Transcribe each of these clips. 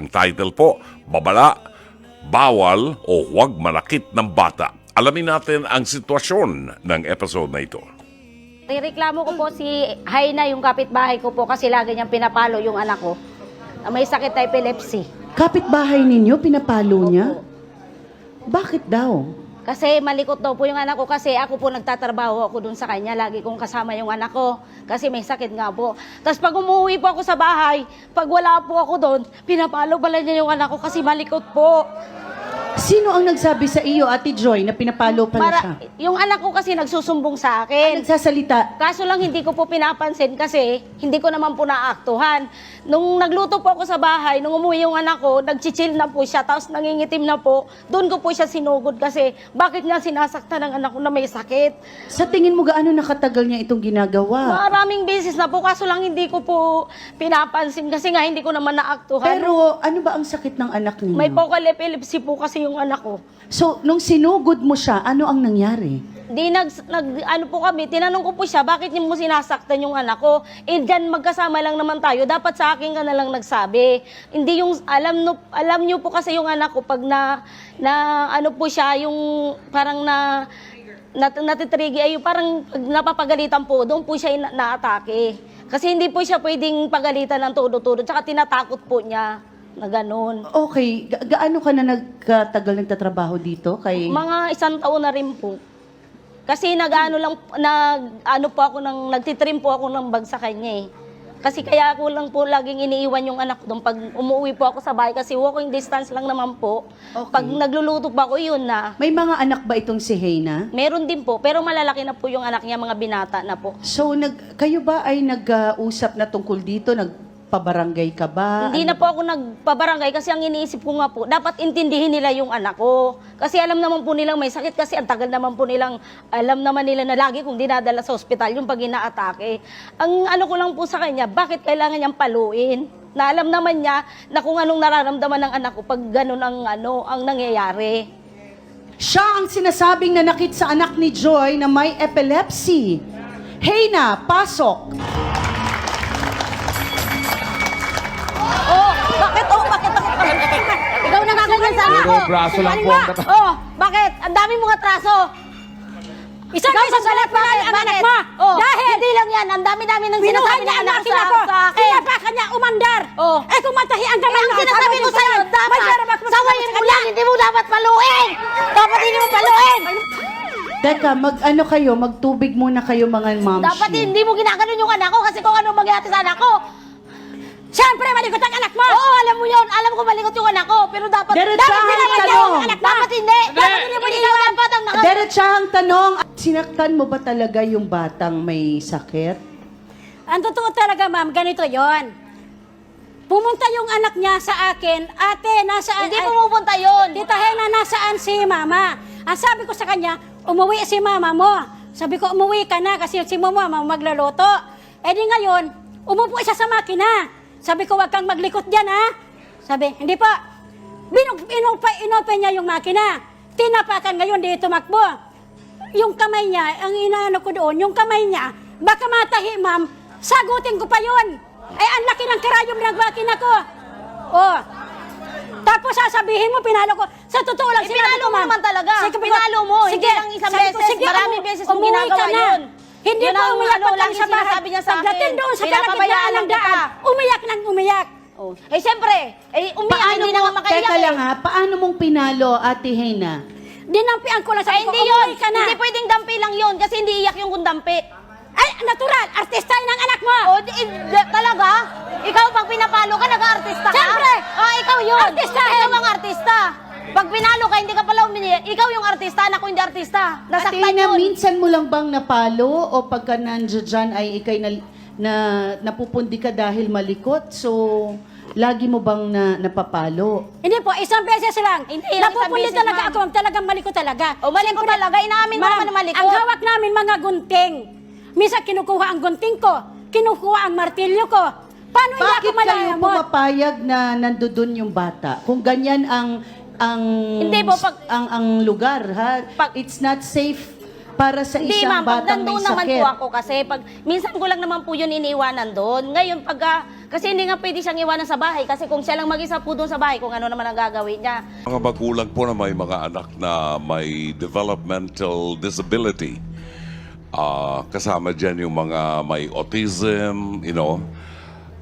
Ang title po, Babala, Bawal o Huwag Manakit ng Bata. Alamin natin ang sitwasyon ng episode na ito. Nireklamo ko po si Haina, yung kapitbahay ko po, kasi lagi niyang pinapalo yung anak ko. May sakit na epilepsy. Kapitbahay ninyo, pinapalo niya? Bakit daw? Kasi malikot daw po yung anak ko kasi ako po nagtatrabaho ako dun sa kanya. Lagi kong kasama yung anak ko kasi may sakit nga po. Tapos pag umuwi po ako sa bahay, pag wala po ako doon, pinapalo pala niya yung anak ko kasi malikot po. Sino ang nagsabi sa iyo, Ate Joy, na pinapalo pala siya? Para, yung anak ko kasi nagsusumbong sa akin. nagsasalita, Kaso lang hindi ko po pinapansin kasi hindi ko naman po naaktuhan. Nung nagluto po ako sa bahay, nung umuwi yung anak ko, nagchichill na po siya, tapos nangingitim na po. Doon ko po siya sinugod kasi bakit niya sinasaktan ng anak ko na may sakit. sa tingin mo gaano nakatagal niya itong ginagawa? Maraming beses na po, kaso lang hindi ko po pinapansin kasi nga hindi ko naman naaktuhan. Pero ano ba ang sakit ng anak ninyo? may focal epilepsy po kasi yung anak ko. So, nung sinugod mo siya, ano ang nangyari? Di nag, nag, ano po kami, tinanong ko po siya, bakit niyo mo sinasaktan yung anak ko? Eh, dyan magkasama lang naman tayo, dapat sa akin ka na lang nagsabi. Hindi yung, alam, no, alam niyo po kasi yung anak ko, pag na, na ano po siya, yung parang na, nat, natitrigi, ay parang pag napapagalitan po, doon po siya na, naatake. Kasi hindi po siya pwedeng pagalitan ng todo-todo, tsaka tinatakot po niya na ganun. Okay, ga- gaano ka na nagkatagal nagtatrabaho dito? Kay... Mga isang taon na rin po. Kasi nag-ano lang, nag, ano po ako, ng, nagtitrim po ako ng bag sa kanya eh. Kasi kaya ako lang po laging iniiwan yung anak ko doon pag umuwi po ako sa bahay kasi walking distance lang naman po. Okay. Pag nagluluto pa ako, yun na. May mga anak ba itong si Heyna? Meron din po, pero malalaki na po yung anak niya, mga binata na po. So, nag, kayo ba ay nag-usap na tungkol dito? Nagpabarangay ka ba? Hindi Ano na po ako nagpabarangay kasi ang iniisip ko nga po, dapat intindihin nila yung anak ko. Kasi alam naman po nilang may sakit kasi ang tagal naman po nilang, alam naman nila na lagi kung dinadala sa ospital yung pag inaatake. Ang ano ko lang po sa kanya, bakit kailangan niyang paluin? Na alam naman niya na kung anong nararamdaman ng anak ko pag ganun ang, ano, ang nangyayari. Siya ang sinasabing nanakit sa anak ni Joy na may epilepsy. Heyna, pasok! Ikaw na gaganyan sa anak ko. Puro braso lang po ang kata- Oh, bakit? Ang dami mong atraso. Isang Ikaw isang salat pa ang anak mo. Oh, Dahil hindi lang yan. Ang dami-dami ng binuhay sinasabi niya ng ang anak akin sa, ako. sa akin. Kaya pa kanya umandar. Oh. Eh kung matahi ang Eh, kamay ang mo, sinasabi sabi ko mo sa'yo, dapat, sawayin sa mo kanya. lang, hindi mo dapat paluin! Dapat hindi mo paluin! Teka, mag ano kayo, magtubig muna kayo mga moms. Dapat hindi mo ginaganon yung anak ko kasi kung ano magyati sa anak ko. Siyempre, malikot ang anak mo. Oo, alam mo yun. Alam ko malikot yung anak ko. Pero dapat, Diretsahan dapat ang tanong. anak mo. Dapat hindi. Dapat hindi mo ikaw dapat ang naka... Diretsahang tanong, sinaktan mo ba talaga yung batang may sakit? Ang totoo talaga, ma'am, ganito yon. Pumunta yung anak niya sa akin, ate, nasaan? Hindi pumupunta yun. Tita Hena, nasaan si mama? Ang sabi ko sa kanya, umuwi si mama mo. Sabi ko, umuwi ka na kasi si mama magluluto. Eh di ngayon, umupo siya sa makina. Sabi ko, wag kang maglikot dyan, ha? Sabi, hindi pa. Binug, inupa, inopen niya yung makina. Tinapakan ngayon, di tumakbo. Yung kamay niya, ang inaano ko doon, yung kamay niya, baka matahi, ma'am, sagutin ko pa yun. Ay, ang laki ng karayom ng makina ko. Oh, tapos sasabihin mo, pinalo ko. Sa totoo lang, Eh, sinabi pinalo ko, mo naman talaga. Sige, Pinalo mo, hindi lang isang sabi ko, beses, sige, maraming umu- beses mong ginagawa ka na. yun. Hindi Yun ang umiyak ano, lagi sa bahay. sinasabi niya sa Pagdating akin. doon sa kalagitnaan lang ng daan, umiyak nang umiyak. Oh. Eh, siyempre, eh, umiyak, hindi na nga makaiyak teka eh. lang ha, paano mong pinalo, Ate Heyna? Dinampian ko lang Ay, sabi ko, hindi yun. na. Hindi pwedeng dampi lang yun kasi hindi iyak yung kung dampi. Ay, natural, artista yun ang anak mo. O, di, eh, di- talaga? Ikaw pag pinapalo ka, nag-artista ka? Siyempre! Ah, ikaw yun. Artistahin! Ikaw ang artista. Pag pinalo ka, hindi ka pala umiyak. Ikaw yung artista, anak ko hindi artista. Ate Nasaktan Heyna, yun. minsan mo lang bang napalo o pagka nandiyan dyan ay ikay na, na napupundi ka dahil malikot? So, lagi mo bang na, napapalo? Hindi po, isang beses lang. Hindi lang isang beses, talaga ma'am. ako, ma'am. talagang maliko talaga. O, maliko talaga. Inaamin mo naman na maliko. Ang hawak namin mga gunting. Misa kinukuha ang gunting ko, kinukuha ang martilyo ko. Paano hindi Bakit ako kayo malayamot? pumapayag na nandoon yung bata? Kung ganyan ang ang Hindi po, pag- ang ang lugar ha. Pag- It's not safe para sa Hindi, isang ma'am. Pag batang may nandun naman sakit. po ako kasi pag minsan ko lang naman po yun iniiwanan doon. Ngayon, pag, ah, kasi hindi nga pwede siyang iwanan sa bahay kasi kung siya lang mag-isa po doon sa bahay, kung ano naman ang gagawin niya. Mga magulang po na may mga anak na may developmental disability. Ah, kasama dyan yung mga may autism, you know.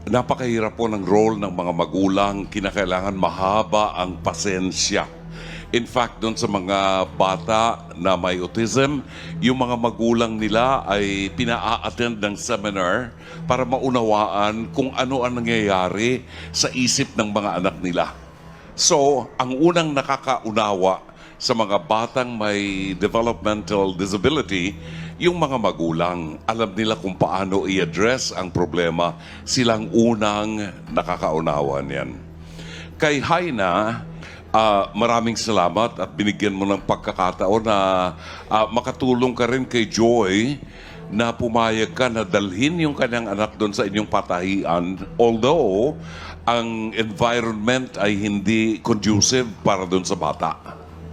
Napakahirap po ng role ng mga magulang. Kinakailangan mahaba ang pasensya. In fact, doon sa mga bata na may autism, yung mga magulang nila ay pina-attend ng seminar para maunawaan kung ano ang nangyayari sa isip ng mga anak nila. So, ang unang nakakaunawa sa mga batang may developmental disability, yung mga magulang, alam nila kung paano i-address ang problema, silang unang nakakaunawa niyan. Kay Haina, ah, maraming salamat at binigyan mo ng pagkakataon na ah, makatulong ka rin kay Joy na pumayag ka na dalhin yung kanyang anak doon sa inyong patahian. Although, ang environment ay hindi conducive para doon sa bata.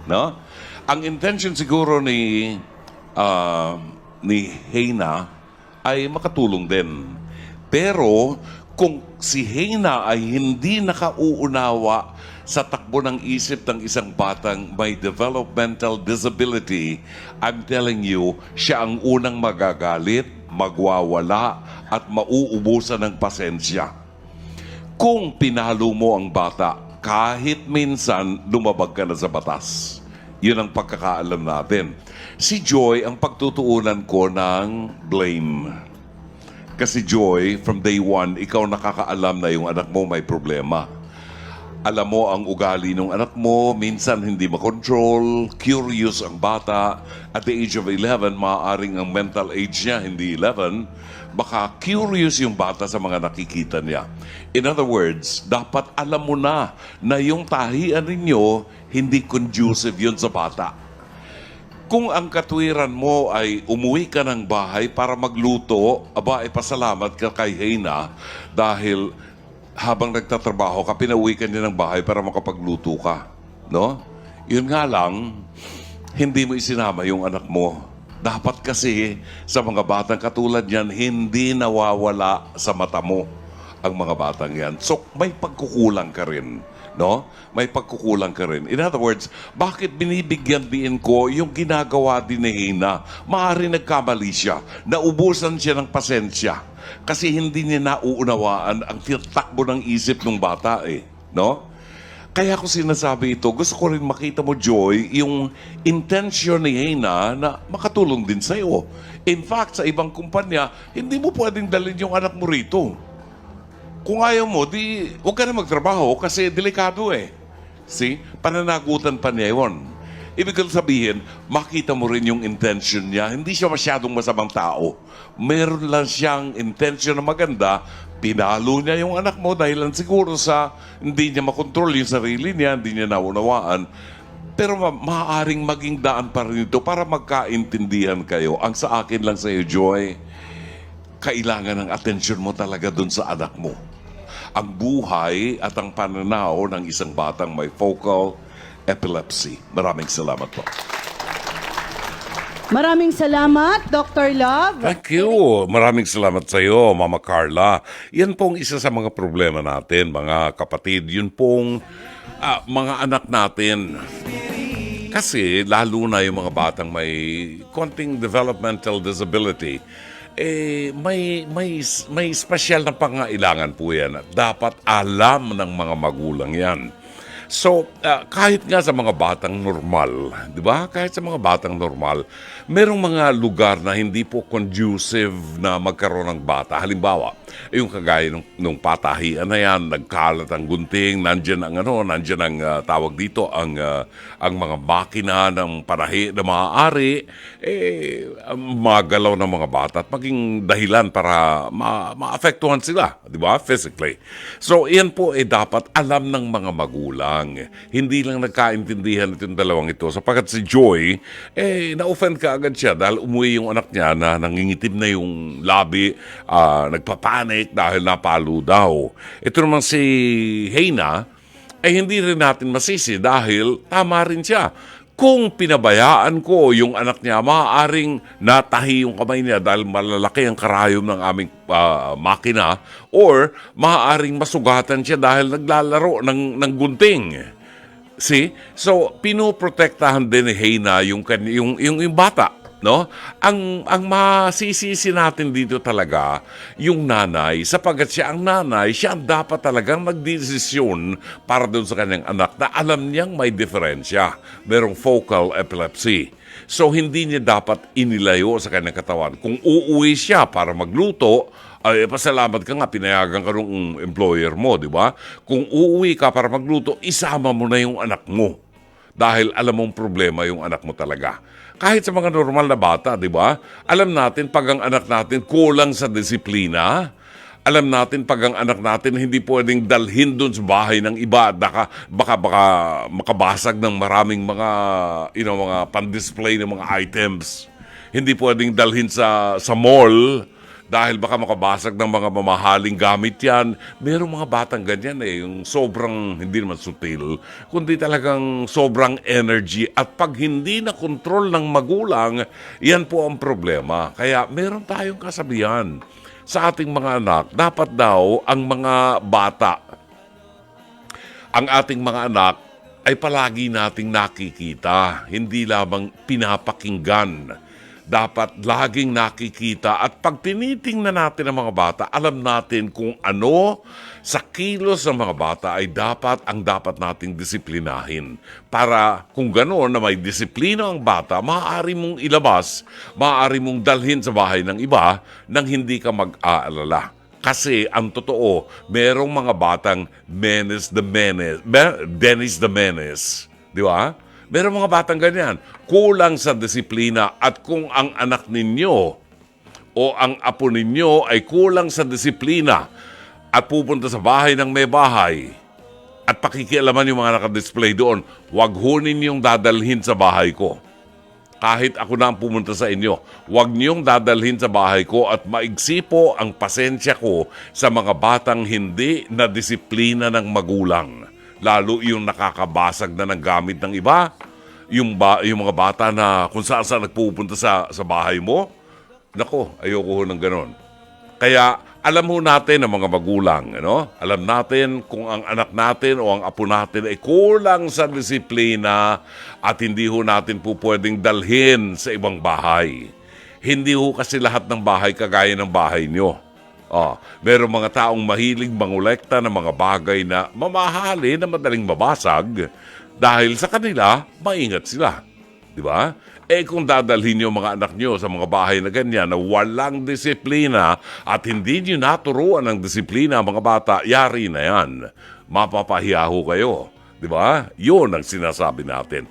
No? Ang intention siguro ni ah, ni Heyna ay makatulong din. Pero kung si Heyna ay hindi nakauunawa sa takbo ng isip ng isang batang may developmental disability, I'm telling you, siya ang unang magagalit, magwawala, at mauubusan ng pasensya. Kung pinalo mo ang bata, kahit minsan lumabag ka na sa batas. Yun ang pagkakaalam natin. Si Joy ang pagtutuunan ko ng blame. Kasi Joy, from day one, ikaw nakakaalam na yung anak mo may problema. Alam mo ang ugali ng anak mo, minsan hindi makontrol, curious ang bata. At the age of 11, maaaring ang mental age niya hindi 11, baka curious yung bata sa mga nakikita niya. In other words, dapat alam mo na na yung tahian ninyo, hindi conducive yun sa bata. Kung ang katwiran mo ay umuwi ka ng bahay para magluto, aba, ipasalamat ka kay Heyna dahil habang nagtatrabaho ka, pinauwi ka niya ng bahay para makapagluto ka. No? Yun nga lang, hindi mo isinama yung anak mo. Dapat kasi sa mga batang katulad niyan, hindi nawawala sa mata mo ang mga batang yan. So, may pagkukulang ka rin. No? May pagkukulang ka rin. In other words, bakit binibigyan din ko yung ginagawa din ni Hina? Maari nagkamali siya. Naubusan siya ng pasensya. Kasi hindi niya nauunawaan ang takbo ng isip ng bata eh. No? Kaya ko sinasabi ito, gusto ko rin makita mo, Joy, yung intention ni Hina na makatulong din sa'yo. In fact, sa ibang kumpanya, hindi mo pwedeng dalhin yung anak mo rito. Kung ayaw mo, di huwag ka na magtrabaho kasi delikado eh. See? Pananagutan pa niya yun. Ibig sabihin, makita mo rin yung intention niya. Hindi siya masyadong masamang tao. Meron lang siyang intention na maganda. Pinalo niya yung anak mo dahil lang siguro sa hindi niya makontrol yung sarili niya, hindi niya naunawaan. Pero ma- maaaring maging daan pa rin ito para magkaintindihan kayo. Ang sa akin lang sa iyo, Joy, kailangan ng atensyon mo talaga dun sa anak mo. Ang buhay at ang pananaw ng isang batang may focal epilepsy. Maraming salamat po. Maraming salamat, Dr. Love. Thank you. Maraming salamat sa iyo, Mama Carla. Yan pong isa sa mga problema natin, mga kapatid. Yun pong ah, mga anak natin. Kasi lalo na yung mga batang may konting developmental disability, eh, may, may, may special na pangailangan po yan. at Dapat alam ng mga magulang yan. So, ah, kahit nga sa mga batang normal, di ba? Kahit sa mga batang normal, merong mga lugar na hindi po conducive na magkaroon ng bata. Halimbawa, yung kagaya nung, nung patahian na yan, nagkalat ang gunting, nandyan ang ano, nandyan ang ah, tawag dito, ang, ah, ang mga makina ng panahi na maaari, eh, magalaw ng mga bata at maging dahilan para ma- maapektuhan sila, di ba? Physically. So, yan po eh dapat alam ng mga magulang. Hindi lang nagkaintindihan itong dalawang ito. Sapagkat si Joy, eh, na-offend ka agad siya dahil umuwi yung anak niya na nangingitim na yung labi, ah, nagpapanik dahil napalo daw. Ito naman si Heyna, eh hindi rin natin masisi dahil tama rin siya. Kung pinabayaan ko yung anak niya, maaaring natahi yung kamay niya dahil malalaki ang karayom ng aming ah, makina or maaaring masugatan siya dahil naglalaro ng, ng gunting. See? So, pinoprotektahan din ni Heyna yung, yung, yung, yung bata. No? Ang, ang masisisi natin dito talaga, yung nanay, sapagat siya ang nanay, siya ang dapat talagang magdesisyon para doon sa kanyang anak na alam niyang may diferensya. Merong focal epilepsy. So, hindi niya dapat inilayo sa kanyang katawan. Kung uuwi siya para magluto, ay pasalamat ka nga, pinayagan ka ng employer mo, di ba? Kung uuwi ka para magluto, isama mo na yung anak mo. Dahil alam mong problema yung anak mo talaga. Kahit sa mga normal na bata, di ba? Alam natin pag ang anak natin kulang sa disiplina, alam natin pag ang anak natin hindi pwedeng dalhin doon sa bahay ng iba baka, baka, baka makabasag ng maraming mga, you know, mga pan-display ng mga items. Hindi pwedeng dalhin sa, sa mall dahil baka makabasag ng mga mamahaling gamit yan. Merong mga batang ganyan eh, yung sobrang, hindi naman sutil, kundi talagang sobrang energy. At pag hindi na kontrol ng magulang, yan po ang problema. Kaya meron tayong kasabihan sa ating mga anak, dapat daw ang mga bata, ang ating mga anak, ay palagi nating nakikita, hindi lamang pinapakinggan dapat laging nakikita at pag tinitingnan natin ang mga bata, alam natin kung ano sa kilos ng mga bata ay dapat ang dapat nating disiplinahin. Para kung gano'n na may disiplina ang bata, maaari mong ilabas, maaari mong dalhin sa bahay ng iba nang hindi ka mag-aalala. Kasi ang totoo, merong mga batang menace the menace, Me- Dennis the menace. Di ba? Merong mga batang ganyan. Kulang sa disiplina at kung ang anak ninyo o ang apo ninyo ay kulang sa disiplina at pupunta sa bahay ng may bahay at pakikialaman yung mga nakadisplay doon, wag ho ninyong dadalhin sa bahay ko. Kahit ako na ang pumunta sa inyo, wag niyong dadalhin sa bahay ko at maigsi po ang pasensya ko sa mga batang hindi na disiplina ng magulang. Lalo yung nakakabasag na ng gamit ng iba, yung, ba, yung mga bata na kung saan saan nagpupunta sa, sa bahay mo. Nako, ayoko ho ng ganon. Kaya alam ho natin ang mga magulang, ano? Alam natin kung ang anak natin o ang apo natin ay kulang sa disiplina at hindi ho natin po pwedeng dalhin sa ibang bahay. Hindi ho kasi lahat ng bahay kagaya ng bahay nyo. Oh, merong mga taong mahilig mangolekta ng mga bagay na mamahali na madaling mabasag dahil sa kanila, maingat sila. Di ba? Eh kung dadalhin niyo mga anak niyo sa mga bahay na ganyan na walang disiplina at hindi niyo naturuan ng disiplina ang mga bata, yari na yan. Mapapahiya ho kayo. Di ba? Yun ang sinasabi natin.